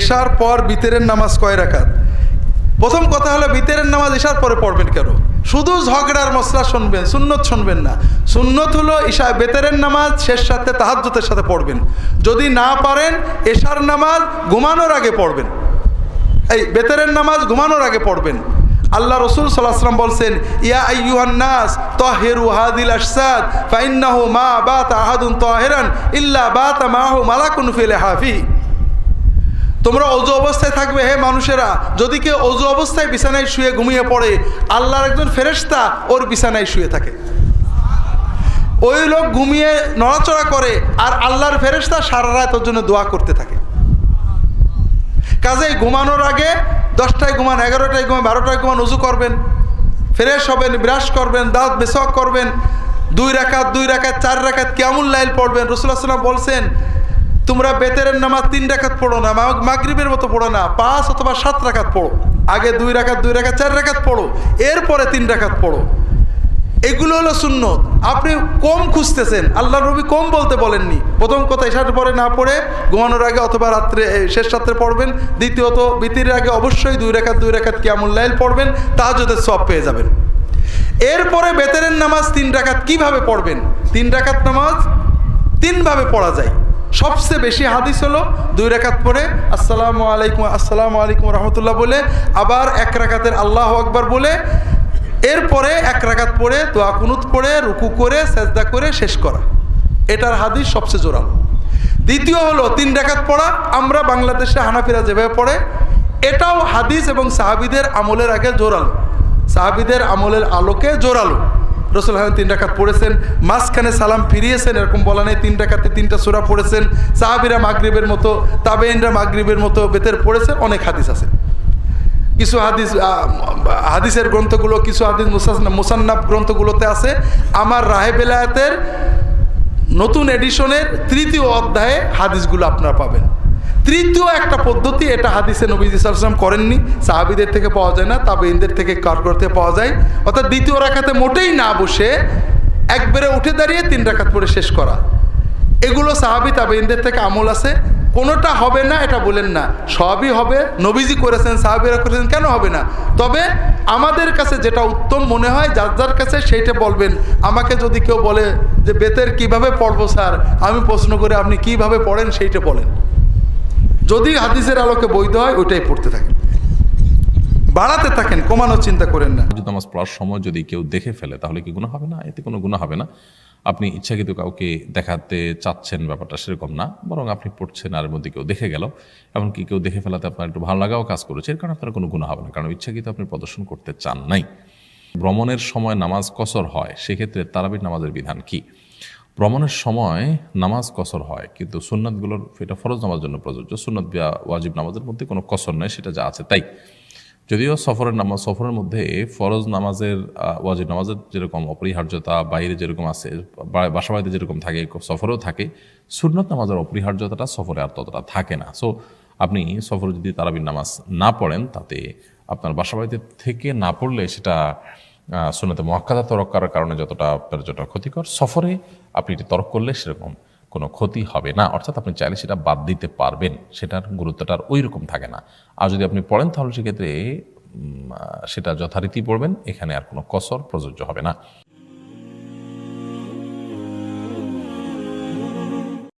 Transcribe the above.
এশার পর বিতেরের নামাজ কয় রাকাত? প্রথম কথা হলো বিতেরের নামাজ এশার পরে পড়বেন কেন? শুধু ঝগড়ার মশলা শুনবেন, সুন্নত শুনবেন না। সুন্নত হলো ঈশা বেতেরের নামাজ শেষ সাথে তাহাজ্জুতের সাথে পড়বেন। যদি না পারেন, এশার নামাজ ঘুমানোর আগে পড়বেন। এই বেতেরের নামাজ ঘুমানোর আগে পড়বেন। আল্লাহ রসুল সাল্লাহাম বলছেন, ইয়া আইয়ুহান্নাস তহেরু হাদিল আসাদ ফাইন্নাহু মা বাত আহাদুন তহেরান, ইল্লা বাত মাহু মালাকুন ফিলে হাফি। তোমরা অজু অবস্থায় থাকবে, হে মানুষেরা। যদি কেউ অজু অবস্থায় বিছানায় শুয়ে ঘুমিয়ে পড়ে, আল্লাহর একজন ফেরেশতা ওর বিছানায় শুয়ে থাকে। ওই লোক ঘুমিয়ে নড়াচড়া করে আর আল্লাহর ফেরেশতা সারা রাত ওর জন্য দোয়া করতে থাকে। কাজেই ঘুমানোর আগে দশটায় ঘুমান, এগারোটায় ঘুমান, বারোটায় ঘুমান উজু করবেন। ফ্রেশ হবেন, ব্রাশ করবেন, দাঁত বেসক করবেন, দুই রাকাত দুই রাকাত, চার রাকাত কেমন লাইল পড়বেন। রসুল্লাহ সাল্লাম বলছেন তোমরা বেতেরের নামাজ তিন রাকাত পড়ো না মাগরিবের মতো পড়ো না, পাঁচ অথবা সাত রাকাত পড়ো। আগে দুই রাকাত দুই রাকাত, চার রাকাত পড়ো। এরপরে তিন রাকাত পড়ো। এগুলো হলো সুন্নত। আপনি কম খুঁজতেছেন। আল্লাহ রবি কম বলতে বলেননি। প্রথম কথা এসার পরে না পড়ে, ঘুমানোর আগে অথবা রাত্রে শেষ রাত্রে পড়বেন। দ্বিতীয়ত, বিতির আগে অবশ্যই দুই রেখাত দুই রেখাত কিয়ামুল্লাইল পড়বেন তাহাজদের সব পেয়ে যাবেন। এরপরে বেতেরের নামাজ তিন রাকাত কীভাবে পড়বেন? তিন রাকাত নামাজ তিনভাবে পড়া যায়। সবচেয়ে বেশি হাদিস হলো দুই রাকাত পড়ে, আসসালামু আলাইকুম আসসালামু আলাইকুম রহমতুল্লাহ বলে, আবার এক রাকাতের আল্লাহ আকবার বলে, এরপরে এক রাকাত পড়ে, দোয়া কুনুত পড়ে, রুকু করে, সেজদা করে শেষ করা। এটার হাদিস সবচেয়ে জোরালো। দ্বিতীয় হলো তিন রাকাত পড়া, আমরা বাংলাদেশে হানাফিরা যেভাবে পড়ে, এটাও হাদিস এবং সাহাবিদের আমলের আগে জোরালো। সাহাবিদের আমলের আলোকে জোরালো। রসুল হাসান তিন রাকাত পড়েছেন, মাঝখানে সালাম ফিরিয়েছেন, এরকম বলা নেই, তিন রাকাতে তিনটা সুরা পড়েছেন, সাহাবিরা মাগরিবের মতো তাবেইনরা মাগরিবের মতো বেতের পড়েছেন, অনেক হাদিস আছে। কিছু হাদিস হাদিসের গ্রন্থগুলো, কিছু হাদিস মুসান্নাব গ্রন্থগুলোতে আছে, আমার রাহে বেলায়েতের নতুন এডিশনের তৃতীয় অধ্যায়ে হাদিসগুলো আপনারা পাবেন। তৃতীয় একটা পদ্ধতি, এটা হাদিসে নবীজি সাল্লাম করেননি। সাহাবিদের থেকে পাওয়া যায় না তাবেইনদের থেকে কার করতে পাওয়া যায়। অর্থাৎ দ্বিতীয় রাখাতে মোটেই না বসে একবারে উঠে দাঁড়িয়ে তিন রাখাত পরে শেষ করা। এগুলো সাহাবি তাবেইনদের থেকে আমল আছে। কোনোটা হবে না, এটা বলেন না। সবই হবে, নবীজি করেছেন, সাহাবিরা করেছেন, কেন হবে না? তবে আমাদের কাছে যেটা উত্তম মনে হয়, যার যার কাছে সেইটা বলবেন। আমাকে যদি কেউ বলে যে, বেতের কীভাবে পড়ব স্যার? আমি প্রশ্ন করে আপনি কীভাবে পড়েন সেইটা বলেন। যদি হাদিসের আলোকে বৈধ হয়, ওইটাই পড়তে থাকেন। বাড়াতে থাকেন, কমানোর চিন্তা করেন না। নামাজ পড়ার সময় যদি কেউ দেখে ফেলে, তাহলে কি গুণা হবে না? এতে কোনো গুণা হবে না। আপনি ইচ্ছাকৃত কাউকে দেখাতে চাচ্ছেন, ব্যাপারটা সেরকম না। বরং আপনি পড়ছেন আর মধ্যে কেউ দেখে গেল। এমনকি কেউ দেখে ফেলাতে আপনার একটু ভালো লাগাও কাজ করেছে। এর কারণে আপনার কোনো গুণা হবে না। কারণ ইচ্ছাকৃত আপনি প্রদর্শন করতে চান নাই। ভ্রমণের সময় নামাজ কসর হয়। সেক্ষেত্রে তারাবির নামাজের বিধান কি? ভ্রমণের সময় নামাজ কসর হয়, কিন্তু সুন্নাতগুলোর, এটা ফরজ নামাজ জন্য প্রযোজ্য। সুন্নত বা ওয়াজিব নামাজের মধ্যে কোনো কসর নেই, সেটা যা আছে তাই। যদিও সফরের নামাজ, সফরের মধ্যে ফরজ নামাজের ওয়াজিব নামাজের যেরকম অপরিহার্যতা, বাইরে যেরকম আছে বাসা বাড়িতে যেরকম থাকে, সফরেও থাকে, সুন্নত নামাজের অপরিহার্যতাটা সফরে আর ততটা থাকে না। সো আপনি সফরে যদি তারাবির নামাজ না পড়েন, তাতে আপনার বাসা বাড়িতে থেকে না পড়লে সেটা আহ, সুন্নতে মহাক্কাদা তরক করার কারণে যতটা আপনার যতটা ক্ষতিকর সফরে আপনি এটি তরক করলে সেরকম কোনো ক্ষতি হবে না। অর্থাৎ আপনি চাইলে সেটা বাদ দিতে পারবেন সেটার গুরুত্বটা ওই রকম থাকে না। আর যদি আপনি পড়েন তাহলে সেক্ষেত্রে সেটা যথারীতি পড়বেন এখানে আর কোনো কসর প্রযোজ্য হবে না।